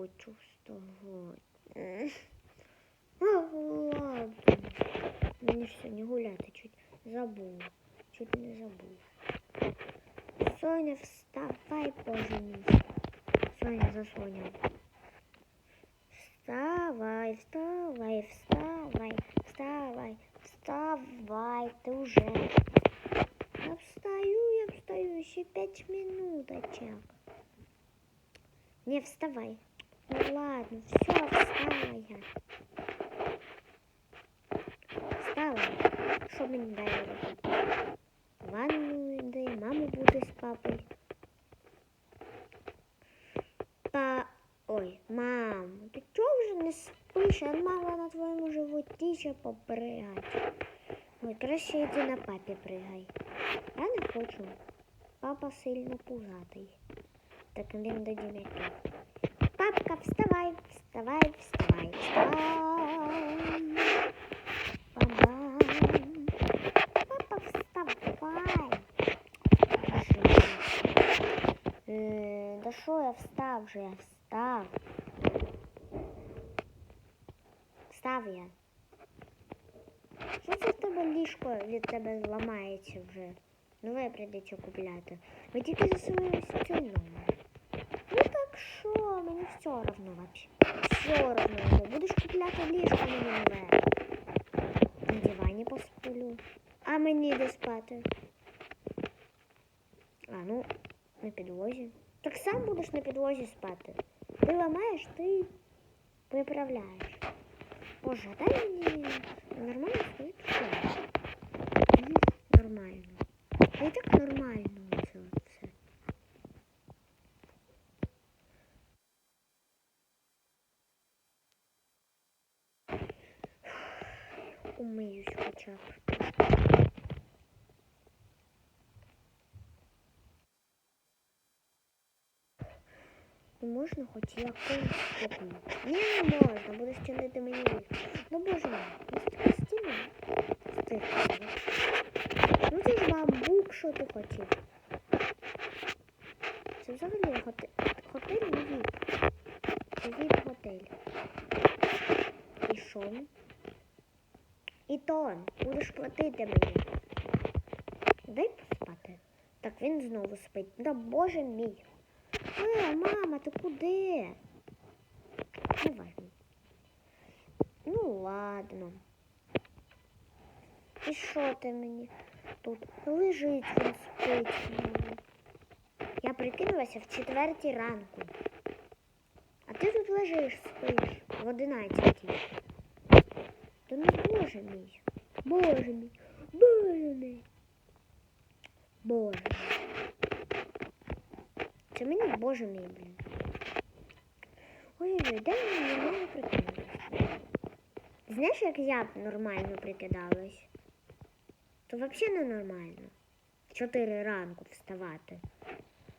хочу вставати. А, ладно. Мені ж сьогодні гуляти чуть забув. Чуть не забув. Соня, вставай, боже мій. Соня засоняв. Вставай, вставай, вставай, вставай, вставай, ты уже. Я встаю, я встаю, еще пять минуточек. Не вставай. Ну ладно, все, встала я. Встала. Що мені далі робити? Ванну йди, маму буде з папою. Па... Ой, мам, ти чого вже не спиш? Я мала на твоєму животі ще попригати. Ой, краще йди на папі пригай. Я не хочу. Папа сильно пузатий. Так він до дім'яки. Папка, вставай, вставай, вставай, вставай. Папа, вставай. Е, Да що я встав вже, я встав. Встав я. Що це в тебе ліжко від тебе зламається вже? Нове прийдеться купляти. Ви тільки за свою цю номер. Ну так що, мені все равно вообще. Все равно. Будеш купляти ліжко мені нове. На дивані посплю. А мені де спати? А, ну, на підлозі. Так сам будеш на підлозі спати. Ти ламаєш, ти виправляєш. Боже, дай мені нормально свою Нормально. І так нормально це все. Умиюсь хоча б. Ну, можна хоч якусь купити. Ні, не можна, будеш чинити мені. Ну боже мій, не стіна стихнула. Ну це ж бамбук, що ти хотів. Це взагалі готель, готель не віп. Це віп готель. І що? То, будеш платити мені. Дай поспати. Так він знову спить. Да боже мій. Е, мама, ти куди? Не. Ну ладно. І що ти мені тут? Лежить він спить. Я прикинулася в четвертій ранку. А ти тут лежиш, спиш в одинадцятій. Боже мій. Боже мій. Боже мій. Боже. Це мені боже мій, блін. Ой-ой-ой, де мені нормально прикидалась? Знаєш, як я нормально прикидалась? То взагалі не нормально. В 4 ранку вставати.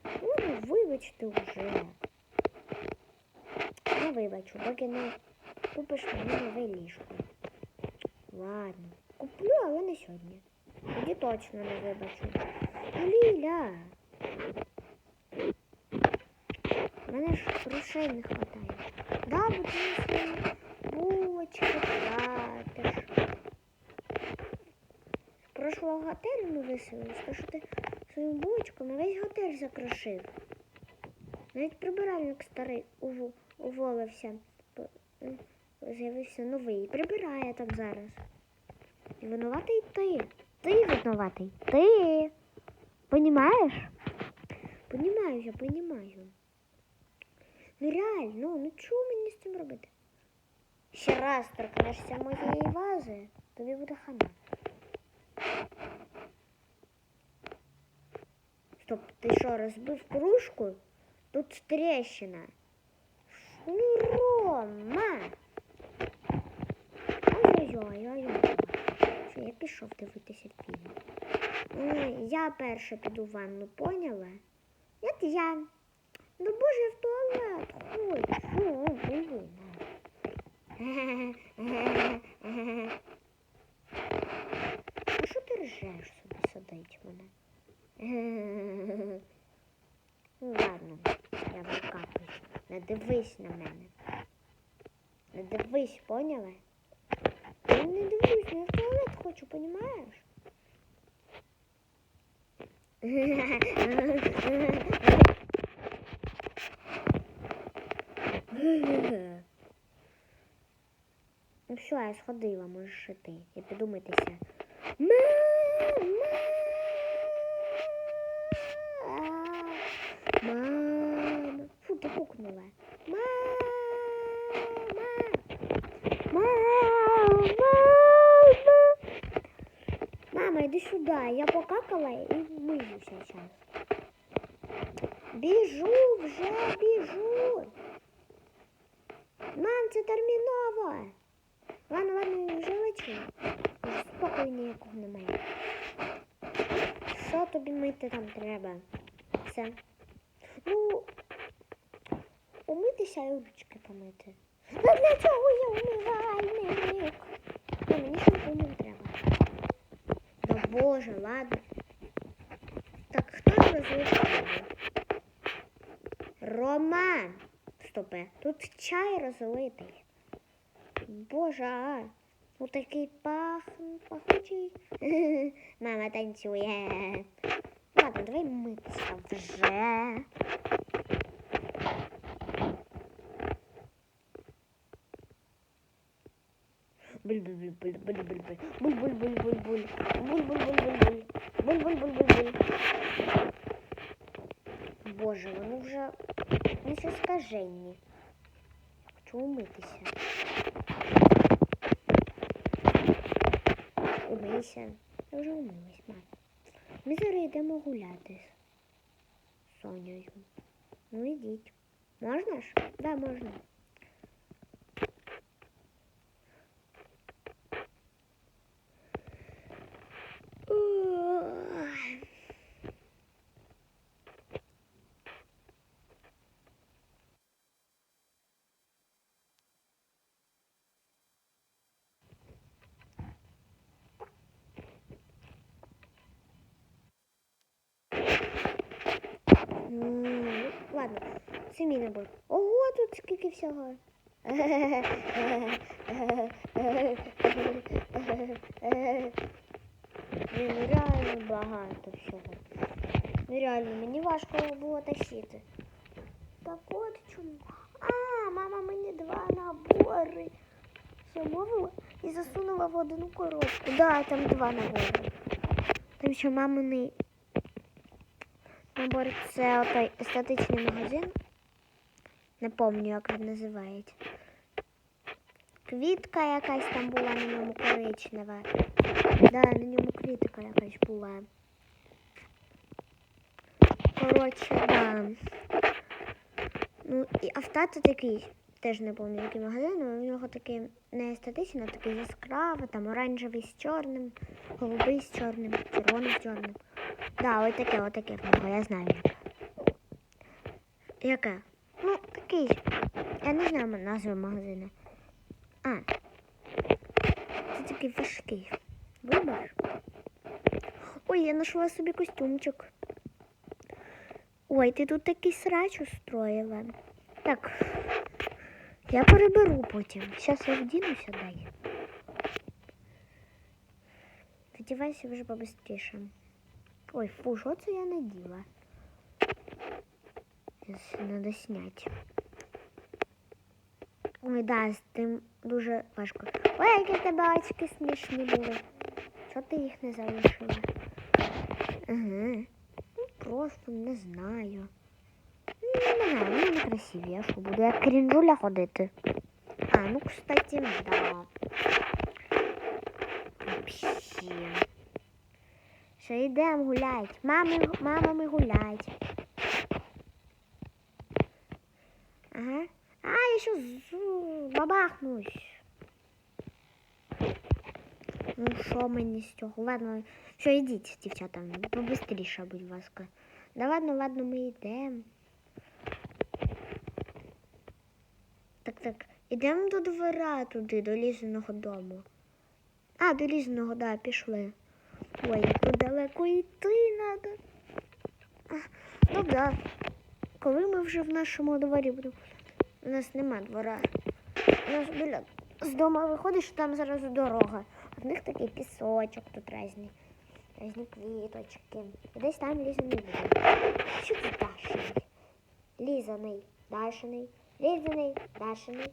Ну, ну, вибачте вже. Не вибачу, поки не купиш мені нове ліжко. Ладно. Куплю, але не сьогодні. Тоді точно не вибачу. Ліля. Мене ж грошей не вистачає. Да, бо ти свої булочки платиш. З прошлого готелю ми виселились, то що ти своїм булочками весь готель закрошив. Навіть прибиральник старий уву- уволився. З'явився новий. Прибирає там зараз. І винуватий ти. Ти винуватий. Ти. Понімаєш? Понімаю, я понімаю. Ну реально, ну чого мені з цим робити? Ще раз торкнешся моєї вази, тобі буде хана. Стоп, ти що, розбив кружку? Тут трещина. Ну, Рома! Я пішов дивитися фільм. Ой, Я перша піду в ванну, поняла? Як я. Ну боже, в туалет блин. А що ти ржеш собі сидить мене? Ну ладно, я викапаю. Не дивись на мене. Не дивись, поняла? Я не дивлюсь, я в туалет хочу, понімаєш? Ну все, я сходила, можеш іти. І підумайтеся. Мама. Мама. Фу, ти пукнула. Мама. Мама. Мама, иди сюда. Я покакала и мыю сейчас. Біжу, вже біжу. Мам, це терміново. Ладно, ладно, вже лечу. Спокою ніякого немає. Що тобі мити там треба? Все. Ну, умитися і ручки помити. Ну для чого я умивальник? Ну, мені шампунь не треба. Боже, ладно. Так, хто розлучив? Роман! Стопе, тут чай розлитий. Боже, ну такий пах, пахучий. Мама танцює. Ладно, давай митися вже. Боже, воно вже несе скаженні. Хочу умитися. Умийся. Я вже умилась, мам. Ми зараз йдемо гуляти з Сонею. Ну ідіть. Можна ж? Да, можна. Ладно, самі не будь. Ого, тут скільки всього. Блін, реально багато всього. Ну, Реально, мені важко було тащити. Так от чому. А, мама мені два набори замовила і засунула в одну коробку. Да, там два набори. Там ще маминий набор це отой естетичний магазин. Не пам'ятаю, як він називається. Квітка якась там була на ньому коричнева. Да, на ньому квітка якась була. Коротше, да. Ну, і автото такий, теж не пам'ятаю, який магазин, але у нього такий не естетичний, а такий яскравий, там оранжевий з чорним, голубий з чорним, червоний з чорним. Да, ось таке, ось таке я знаю яке. Яке? Ну, такий. Я не знаю назви магазину. А. Це такий важкий. Вибач. Ой, я знайшла собі костюмчик. Ой, ти тут такий срач устроїла. Так. Я переберу потім. Зараз я вдінуся, дай. Вдівайся вже побыстріше. Ой, фу, що це я наділа? Треба зняти. Ой, да, з тим дуже важко. Ой, які тебе очки смішні були. Чого ти їх не залишила? Ага. Ну, просто не знаю. Ну, Не знаю, вони не красиві, я що буду як крінжуля ходити. А, ну, кстати, да. Вообще. Що йдемо гулять. Мами, мамами гулять. Ага. А, я з- бабахнусь. Ну, що мені з цього? Ладно, що йдіть, дівчата, побистріше, будь ласка. Да ладно, ладно, ми йдемо. Так, так, ідемо до двора туди, до лізаного дому. А, до лізаного, да, пішли. Ой, тут далеко йти треба. Ну да. Коли ми вже в нашому дворі будемо. У нас нема двора. У нас біля з дому виходиш, там зразу дорога. А в них такий пісочок тут різні. Різні квіточки. І десь там лізаний буде. Що тут Дашиний? Лізаний, Дашиний, лізаний, Дашиний.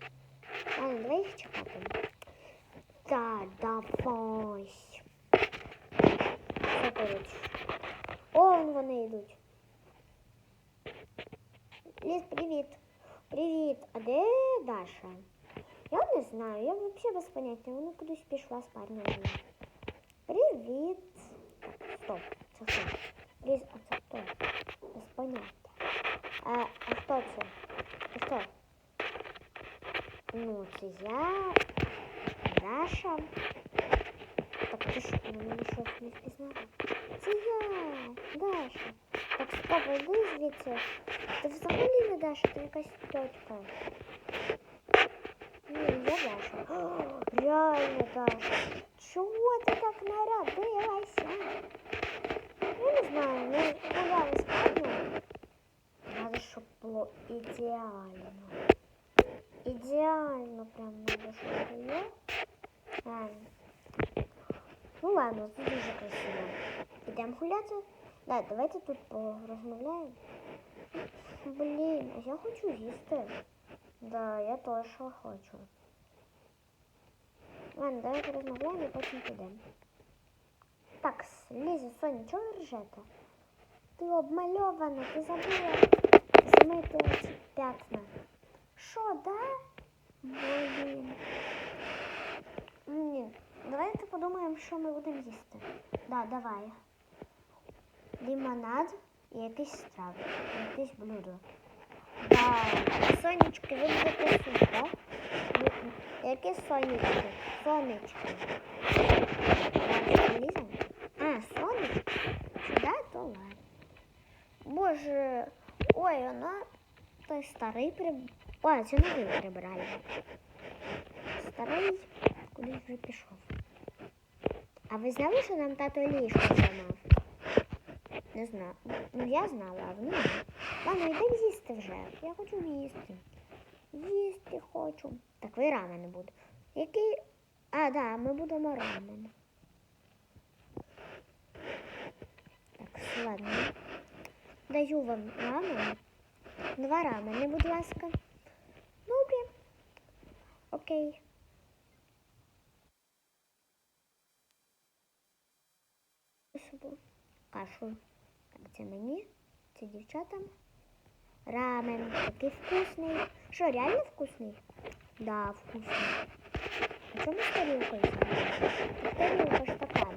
Ладно, давай їх чекати. Та, давай. О, вон вони йдуть. Ліз, привіт. Привіт. А де Даша? Я не знаю, я взагалі без поняття. Вона кудись пішла з парнем. Привіт. Так, стоп. Це хто? Ліз, а це хто? Без поняття. А, а хто це? Ти хто? Ну, це я. Даша. Так ти що, на мене щось не впізнала? Це я, Даша. Так, стоп, йди звідси. Ти взагалі не Даша, ти якась тьотька. Ні, я Даша. О, реально Даша. Чого ти так нарядилася? Я не знаю, ми гуляли з парнем. Надо, щоб було ідеально. Ідеально прям надо, щоб було. Ладно. Ну ладно, це дуже красиво. Ідемо гуляти? Да, давайте тут порозмовляємо. Блін, а я хочу їсти. Да, я теж хочу. Ладно, давайте розмовляємо і потім підемо. Так, Ліза, Соня, чого ви ржете? Ти обмальована, ти забула змити ці п'ятна. Що, да? Блін. Ні, давайте подумаємо, що ми будемо їсти. Да, давай. Лимонад і якийсь страв, якесь блюдо. Да, сонечки, ви будете суп, да? Ви- Яке сонечки? Сонечки. Бачите, Ліза? А, сонечки? Да, то ладно. Боже, ой, вона той старий приб... Ой, це новий прибиральник. Старий кудись вже пішов. А ви знали, що нам тато ліжко зламав? Не знаю. Ну я знала, а вони ні. Ладно, йдемо їсти вже. Я хочу їсти. Їсти хочу. Так ви рамен буде. Який. А, да, ми будемо рамен. Так, ладно. Даю вам рамен. Два рамени, будь ласка. Добре. Окей. Собі кашу. Це мені, це дівчатам. Рамен такий вкусний. Що, реально вкусний? Да, вкусний. А чому з тарілкою Тарілка ж така.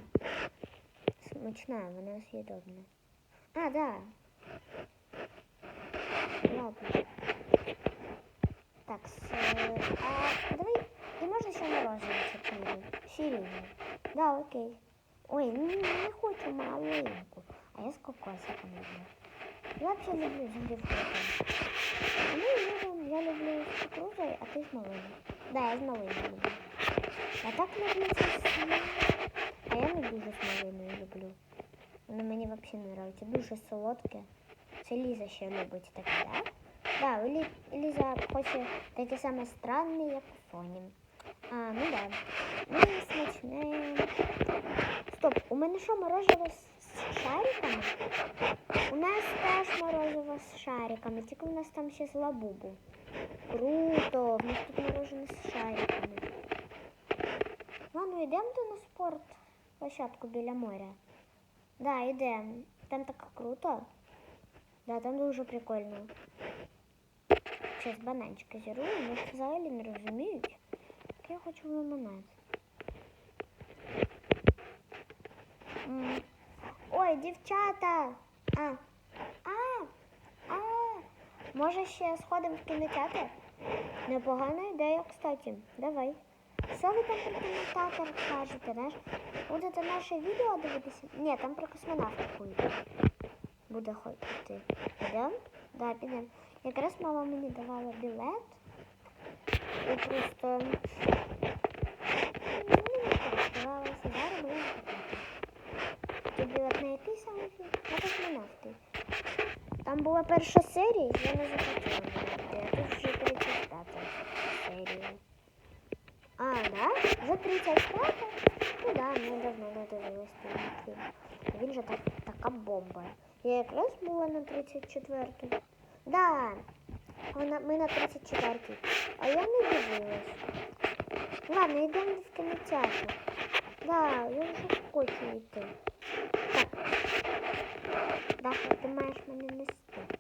Смачна, вона з'їдобна. А, да. Ладно. Так, с, а давай, і можна ще морозиво чотири. Сірінь. Да, окей. Ой, ну не хочу маленьку, а я з кокосиком люблю. Я вообще люблю грейпфрутом. А ми любимо, я люблю з кукурузою, а ти з малиною. Да, я з малиною люблю. А так люблю з... А я не дуже з малиною люблю. Воно мені взагалі не подобається. Дуже солодке. Це Ліза ще любить таке, так? Да, Лі... Ліза хоче таке саме странне, як у Соні. А, ну да. Ну і смачне. Стоп, у мене що, з шариками? У нас теж морозиво з шариками, тільки у нас там ще з лабубу. Круто, в нас тут мороженое з шариками. Ладно, йдемо до на спорт площадку біля моря. Да, йдемо. Там так круто. Да, там дуже прикольно. Зараз бананчики зірву, вони взагалі не розуміють. Так я хочу лимонад. М. Ой, дівчата! А, а, а, може ще сходимо в кінотеатр? Непогана ідея, кстати. Давай. Що ви там про кінотеатр кажете, наш? Будете наше відео дивитися? Ні, там про космонавтику. Буде ходити. Підемо? Да, підемо. Якраз мама мені давала білет. І просто ну, не користувалася. Зараз білет на який саме фільм? На космонавти. Там була перша серія, я не захотіла. дивитися. А тут вже 30 серію. А, да? Вже 35 Ну да, ми давно не дивились цей мультфільм. Він же так, така бомба. Я якраз була на 34-й. Да, вона, ми на 34-й. А я не дивилась. Ладно, йдемо в кінотеатр. Да, я вже хочу йти. Даша, ти маєш мене нести.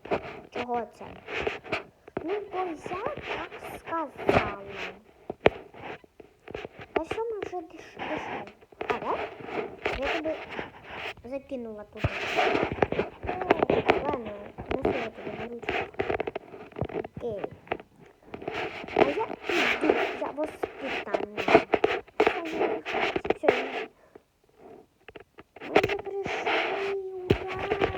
Чого це? Ну, бо я так сказала. А що ми вже дійшли? А, да? Я тебе закинула туди.